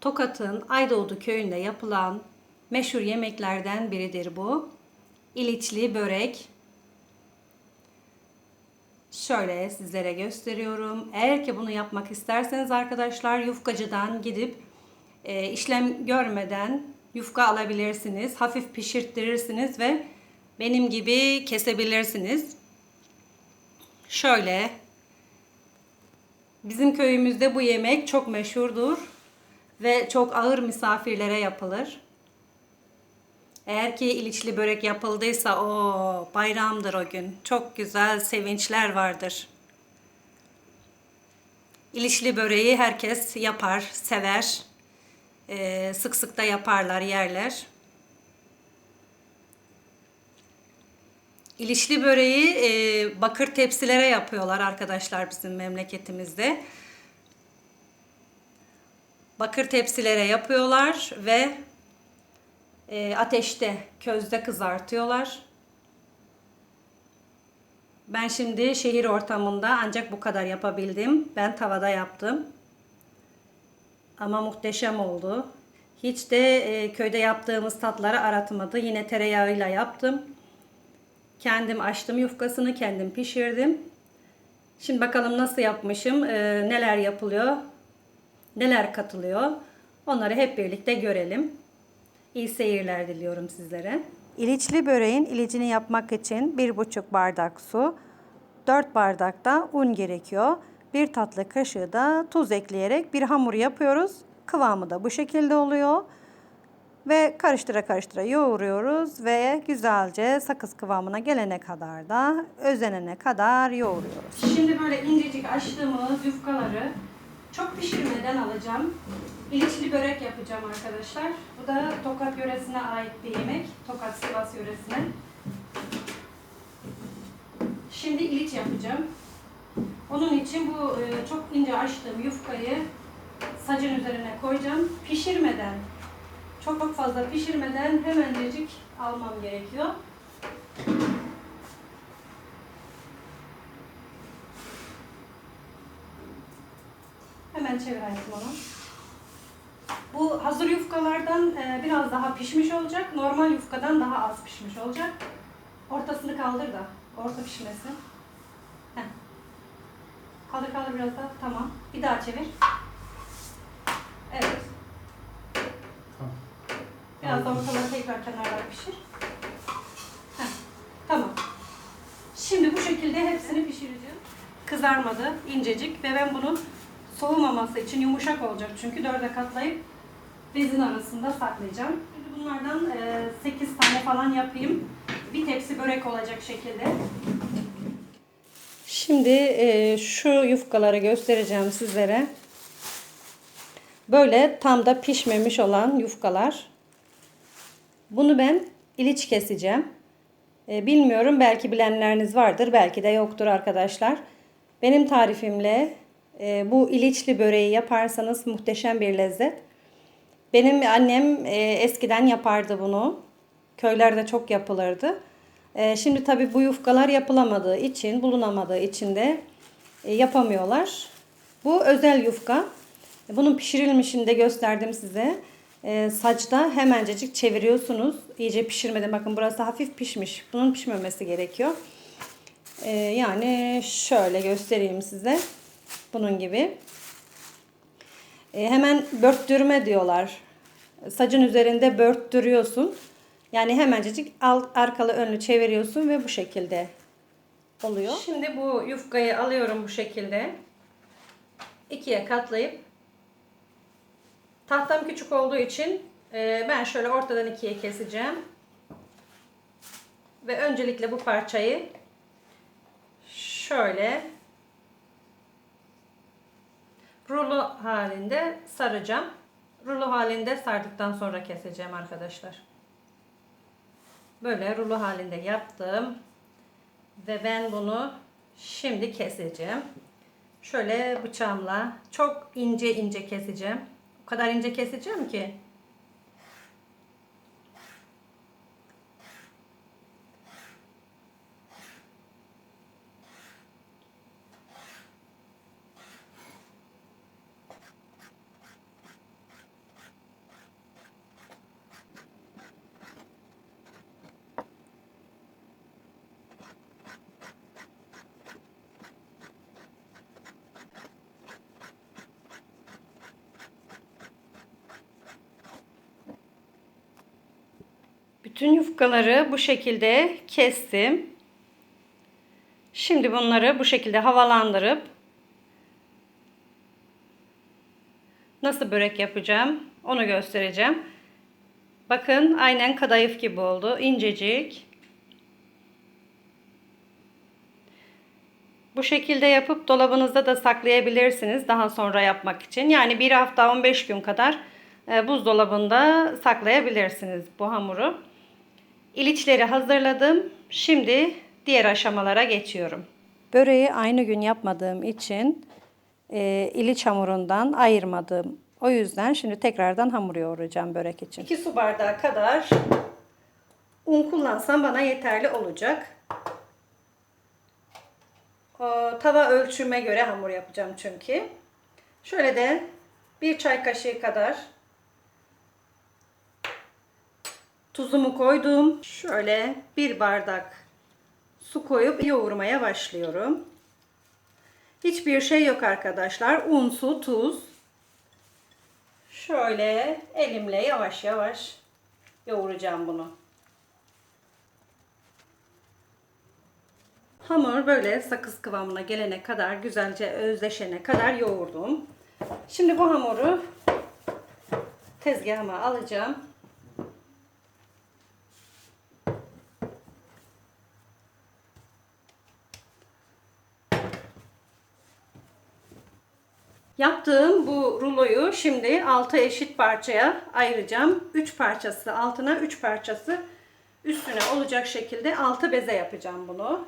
Tokat'ın Aydoğdu köyünde yapılan meşhur yemeklerden biridir bu. İliçli börek. Şöyle sizlere gösteriyorum. Eğer ki bunu yapmak isterseniz arkadaşlar yufkacıdan gidip e, işlem görmeden yufka alabilirsiniz. Hafif pişirttirirsiniz ve benim gibi kesebilirsiniz. Şöyle bizim köyümüzde bu yemek çok meşhurdur ve çok ağır misafirlere yapılır. Eğer ki iliçli börek yapıldıysa o bayramdır o gün. Çok güzel sevinçler vardır. İliçli böreği herkes yapar, sever. Ee, sık sık da yaparlar, yerler. İliçli böreği e, bakır tepsilere yapıyorlar arkadaşlar bizim memleketimizde. Bakır tepsilere yapıyorlar ve e, ateşte, közde kızartıyorlar. Ben şimdi şehir ortamında ancak bu kadar yapabildim. Ben tavada yaptım. Ama muhteşem oldu. Hiç de e, köyde yaptığımız tatları aratmadı. Yine tereyağıyla yaptım. Kendim açtım yufkasını, kendim pişirdim. Şimdi bakalım nasıl yapmışım, e, neler yapılıyor, neler katılıyor. Onları hep birlikte görelim. İyi seyirler diliyorum sizlere. İliçli böreğin ilicini yapmak için 1,5 bardak su, 4 bardak da un gerekiyor. Bir tatlı kaşığı da tuz ekleyerek bir hamur yapıyoruz. Kıvamı da bu şekilde oluyor. Ve karıştıra karıştıra yoğuruyoruz ve güzelce sakız kıvamına gelene kadar da özenene kadar yoğuruyoruz. Şimdi böyle incecik açtığımız yufkaları çok pişirmeden alacağım. İliçli börek yapacağım arkadaşlar. Bu da Tokat yöresine ait bir yemek. Tokat Sivas yöresine. Şimdi iliç yapacağım. Onun için bu e, çok ince açtığım yufkayı sacın üzerine koyacağım. Pişirmeden, çok çok fazla pişirmeden hemencecik almam gerekiyor. Hemen çevir hayatım onu. Bu hazır yufkalardan e, biraz daha pişmiş olacak. Normal yufkadan daha az pişmiş olacak. Ortasını kaldır da. Orta pişmesin. Heh. Kaldır kaldır biraz daha. Tamam. Bir daha çevir. Evet. Tamam. Biraz da ortaları tekrar kenarlar pişir. Heh. Tamam. Şimdi bu şekilde hepsini pişireceğim. Kızarmadı. incecik ve ben bunu soğumaması için yumuşak olacak çünkü dörde katlayıp bezin arasında saklayacağım. Şimdi bunlardan 8 tane falan yapayım. Bir tepsi börek olacak şekilde. Şimdi e, şu yufkaları göstereceğim sizlere. Böyle tam da pişmemiş olan yufkalar. Bunu ben iliç keseceğim. E, bilmiyorum belki bilenleriniz vardır belki de yoktur arkadaşlar. Benim tarifimle e, bu iliçli böreği yaparsanız muhteşem bir lezzet. Benim annem e, eskiden yapardı bunu. Köylerde çok yapılırdı. E, şimdi tabi bu yufkalar yapılamadığı için, bulunamadığı için de e, yapamıyorlar. Bu özel yufka. Bunun pişirilmişini de gösterdim size. E, saçta hemencecik çeviriyorsunuz. İyice pişirmeden. Bakın burası hafif pişmiş. Bunun pişmemesi gerekiyor. E, yani şöyle göstereyim size. Bunun gibi. E, hemen börttürme diyorlar. Sacın üzerinde börttürüyorsun. Yani hemencecik alt, arkalı önlü çeviriyorsun ve bu şekilde oluyor. Şimdi bu yufkayı alıyorum bu şekilde. ikiye katlayıp tahtam küçük olduğu için e, ben şöyle ortadan ikiye keseceğim. Ve öncelikle bu parçayı şöyle rulo halinde saracağım. Rulo halinde sardıktan sonra keseceğim arkadaşlar. Böyle rulo halinde yaptım. Ve ben bunu şimdi keseceğim. Şöyle bıçağımla çok ince ince keseceğim. O kadar ince keseceğim ki Bütün yufkaları bu şekilde kestim. Şimdi bunları bu şekilde havalandırıp nasıl börek yapacağım onu göstereceğim. Bakın aynen kadayıf gibi oldu. incecik. Bu şekilde yapıp dolabınızda da saklayabilirsiniz daha sonra yapmak için. Yani bir hafta 15 gün kadar e, buzdolabında saklayabilirsiniz bu hamuru. İliçleri hazırladım. Şimdi diğer aşamalara geçiyorum. Böreği aynı gün yapmadığım için e, iliç hamurundan ayırmadım. O yüzden şimdi tekrardan hamur yoğuracağım börek için. 2 su bardağı kadar un kullansam bana yeterli olacak. O, tava ölçüme göre hamur yapacağım çünkü. Şöyle de bir çay kaşığı kadar tuzumu koydum. Şöyle bir bardak su koyup yoğurmaya başlıyorum. Hiçbir şey yok arkadaşlar. Un, su, tuz. Şöyle elimle yavaş yavaş yoğuracağım bunu. Hamur böyle sakız kıvamına gelene kadar, güzelce özleşene kadar yoğurdum. Şimdi bu hamuru tezgahıma alacağım. Yaptığım bu ruloyu şimdi 6 eşit parçaya ayıracağım. 3 parçası altına, 3 parçası üstüne olacak şekilde 6 beze yapacağım bunu.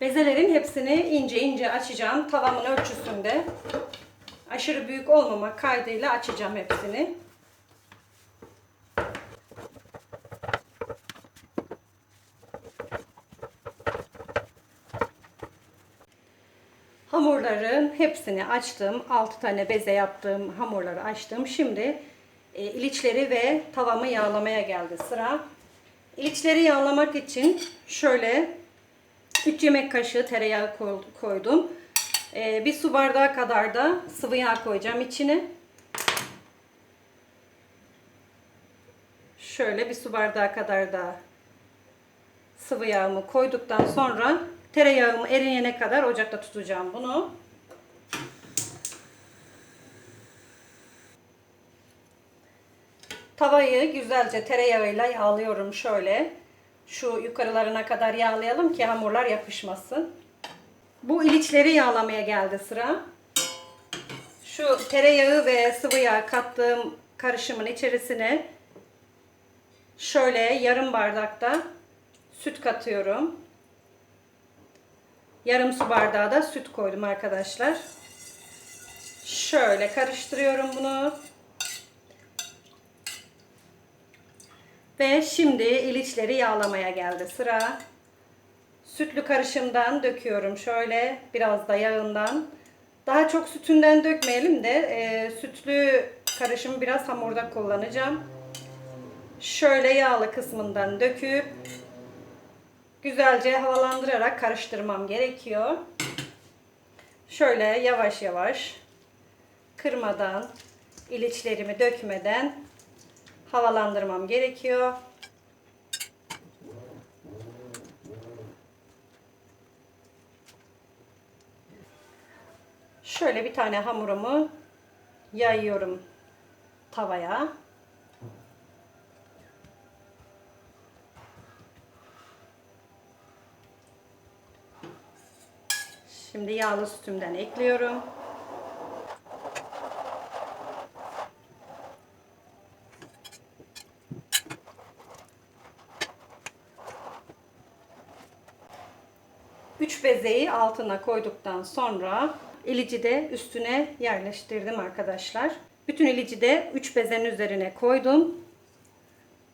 Bezelerin hepsini ince ince açacağım. Tavamın ölçüsünde. Aşırı büyük olmamak kaydıyla açacağım hepsini. Hepsini açtım. 6 tane beze yaptığım hamurları açtım. Şimdi e, iliçleri ve tavamı yağlamaya geldi sıra. İliçleri yağlamak için şöyle 3 yemek kaşığı tereyağı koydum. E, bir su bardağı kadar da sıvı yağ koyacağım içine. Şöyle bir su bardağı kadar da sıvı yağımı koyduktan sonra tereyağımı eriyene kadar ocakta tutacağım bunu. Tavayı güzelce tereyağıyla yağlıyorum şöyle. Şu yukarılarına kadar yağlayalım ki hamurlar yapışmasın. Bu iliçleri yağlamaya geldi sıra. Şu tereyağı ve sıvı yağ kattığım karışımın içerisine şöyle yarım bardakta süt katıyorum. Yarım su bardağı da süt koydum arkadaşlar. Şöyle karıştırıyorum bunu. Ve şimdi iliçleri yağlamaya geldi sıra. Sütlü karışımdan döküyorum şöyle biraz da yağından. Daha çok sütünden dökmeyelim de e, sütlü karışımı biraz hamurda kullanacağım. Şöyle yağlı kısmından döküp güzelce havalandırarak karıştırmam gerekiyor. Şöyle yavaş yavaş kırmadan, iliçlerimi dökmeden havalandırmam gerekiyor. Şöyle bir tane hamurumu yayıyorum tavaya. Şimdi yağlı sütümden ekliyorum. Bezeyi altına koyduktan sonra ilici de üstüne yerleştirdim arkadaşlar. Bütün ilici de 3 bezenin üzerine koydum.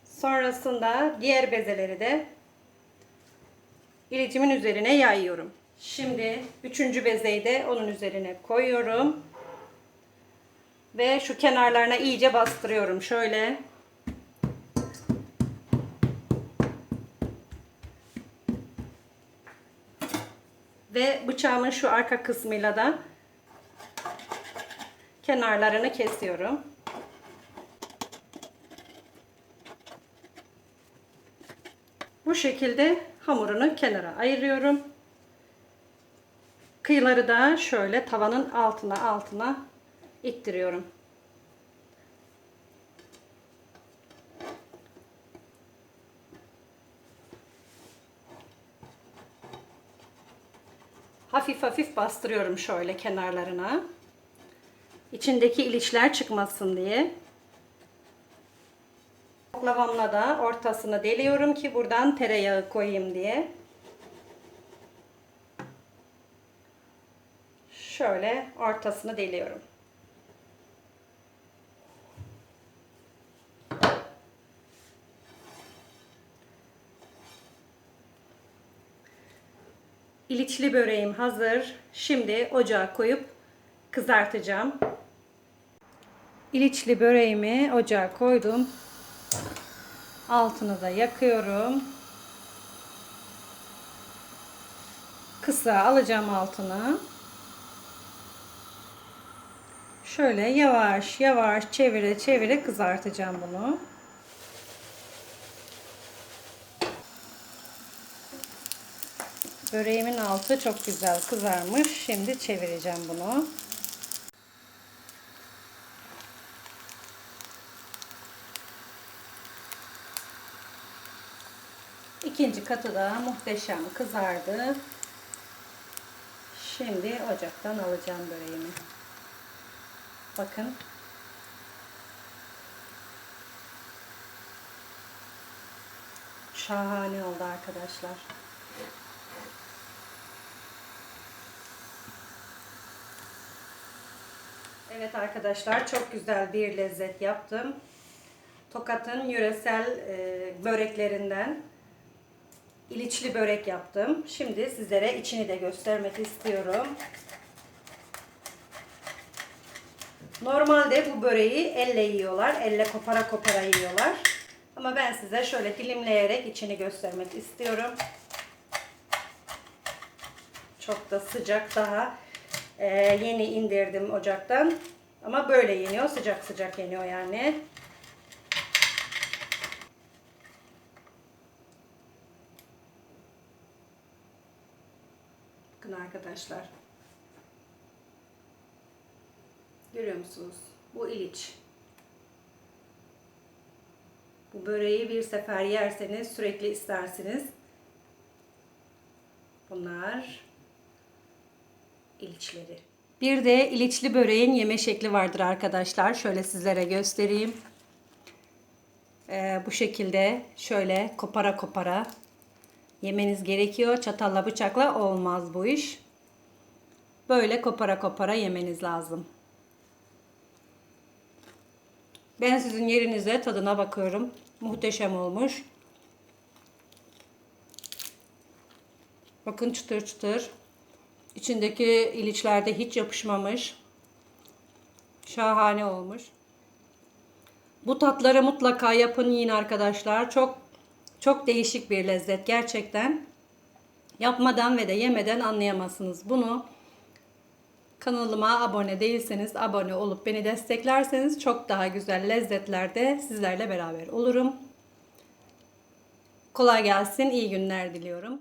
Sonrasında diğer bezeleri de ilicimin üzerine yayıyorum. Şimdi üçüncü bezeyi de onun üzerine koyuyorum. Ve şu kenarlarına iyice bastırıyorum. Şöyle. Ve bıçağımın şu arka kısmıyla da kenarlarını kesiyorum. Bu şekilde hamurunu kenara ayırıyorum. Kıyıları da şöyle tavanın altına altına ittiriyorum. Hafif hafif bastırıyorum şöyle kenarlarına. İçindeki ilişler çıkmasın diye. Oklavamla da ortasını deliyorum ki buradan tereyağı koyayım diye. Şöyle ortasını deliyorum. İliçli böreğim hazır. Şimdi ocağa koyup kızartacağım. İliçli böreğimi ocağa koydum. Altını da yakıyorum. Kısa alacağım altını. Şöyle yavaş yavaş çevire çevire kızartacağım bunu. Böreğimin altı çok güzel kızarmış. Şimdi çevireceğim bunu. İkinci katı da muhteşem kızardı. Şimdi ocaktan alacağım böreğimi. Bakın. Şahane oldu arkadaşlar. Evet arkadaşlar çok güzel bir lezzet yaptım. Tokat'ın yöresel e, böreklerinden iliçli börek yaptım. Şimdi sizlere içini de göstermek istiyorum. Normalde bu böreği elle yiyorlar. Elle kopara kopara yiyorlar. Ama ben size şöyle dilimleyerek içini göstermek istiyorum. Çok da sıcak daha e, yeni indirdim ocaktan. Ama böyle yeniyor. Sıcak sıcak yeniyor yani. Bakın arkadaşlar. Görüyor musunuz? Bu iliç. Bu böreği bir sefer yerseniz sürekli istersiniz. Bunlar iliçleri. Bir de iliçli böreğin yeme şekli vardır arkadaşlar. Şöyle sizlere göstereyim. Ee, bu şekilde şöyle kopara kopara yemeniz gerekiyor. Çatalla bıçakla olmaz bu iş. Böyle kopara kopara yemeniz lazım. Ben sizin yerinize tadına bakıyorum. Muhteşem olmuş. Bakın çıtır çıtır. İçindeki iliçler de hiç yapışmamış. Şahane olmuş. Bu tatları mutlaka yapın yiyin arkadaşlar. Çok çok değişik bir lezzet gerçekten. Yapmadan ve de yemeden anlayamazsınız bunu. Kanalıma abone değilseniz abone olup beni desteklerseniz çok daha güzel lezzetlerde sizlerle beraber olurum. Kolay gelsin, iyi günler diliyorum.